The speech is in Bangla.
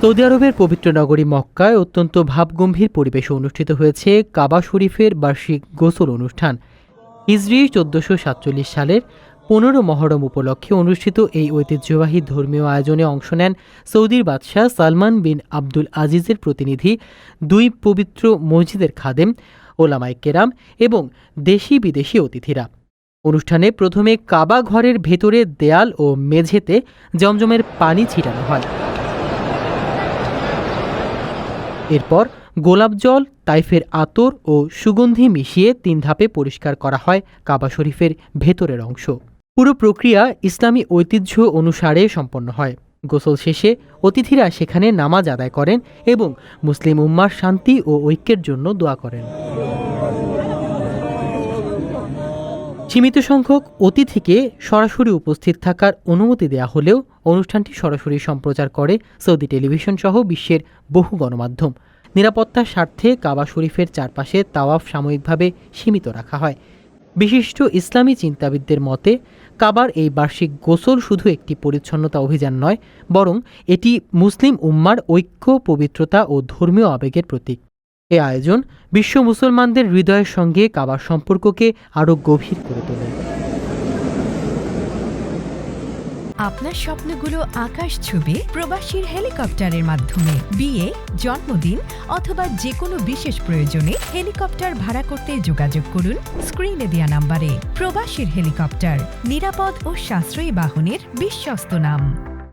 সৌদি আরবের পবিত্র নগরী মক্কায় অত্যন্ত ভাবগম্ভীর পরিবেশে অনুষ্ঠিত হয়েছে কাবা শরীফের বার্ষিক গোসল অনুষ্ঠান। হিজরি চোদ্দশো সাতচল্লিশ সালের পনেরো মহরম উপলক্ষে অনুষ্ঠিত এই ঐতিহ্যবাহী ধর্মীয় আয়োজনে অংশ নেন সৌদির বাদশাহ সালমান বিন আব্দুল আজিজের প্রতিনিধি, দুই পবিত্র মসজিদের খাদেম ওলামাই কেরাম এবং দেশি বিদেশি অতিথিরা। অনুষ্ঠানে প্রথমে কাবা ঘরের ভেতরে দেয়াল ও মেঝেতে জমজমের পানি ছিটানো হয়। এরপর গোলাপ জল, তাইফের আতর ও সুগন্ধি মিশিয়ে তিন ধাপে পরিষ্কার করা হয় কাবা শরীফের ভেতরের অংশ। পুরো প্রক্রিয়া ইসলামী ঐতিহ্য অনুসারে সম্পন্ন হয়। গোসল শেষে অতিথিরা সেখানে নামাজ আদায় করেন এবং মুসলিম উম্মার শান্তি ও ঐক্যের জন্য দোয়া করেন। সীমিত সংখ্যক অতিথিকে সরাসরি উপস্থিত থাকার অনুমতি দেয়া হলেও অনুষ্ঠানটি সরাসরি সম্প্রচার করে সৌদি টেলিভিশন সহ বিশ্বের বহু গণমাধ্যম। নিরাপত্তার স্বার্থে কাবা শরীফের চারপাশে তাওয়াফ সাময়িকভাবে সীমিত রাখা হয়। বিশিষ্ট ইসলামী চিন্তাবিদদের মতে, কাবার এই বার্ষিক গোসল শুধু একটি পরিচ্ছন্নতা অভিযান নয়, বরং এটি মুসলিম উম্মার ঐক্য, পবিত্রতা ও ধর্মীয় আবেগের প্রতীক। এ আয়োজন বিশ্ব মুসলমানদের হৃদয়ের সঙ্গে কাবার সম্পর্ককে আরও গভীর করে তোলে। আপনার স্বপ্নগুলো আকাশ ছুবে প্রবাসীর হেলিকপ্টারের মাধ্যমে। বিয়ে, জন্মদিন অথবা যে কোনো বিশেষ প্রয়োজনে হেলিকপ্টার ভাড়া করতে যোগাযোগ করুন স্ক্রিনে দেওয়া নাম্বারে। প্রবাসীর হেলিকপ্টার, নিরাপদ ও সাশ্রয়ী বাহনের বিশ্বস্ত নাম।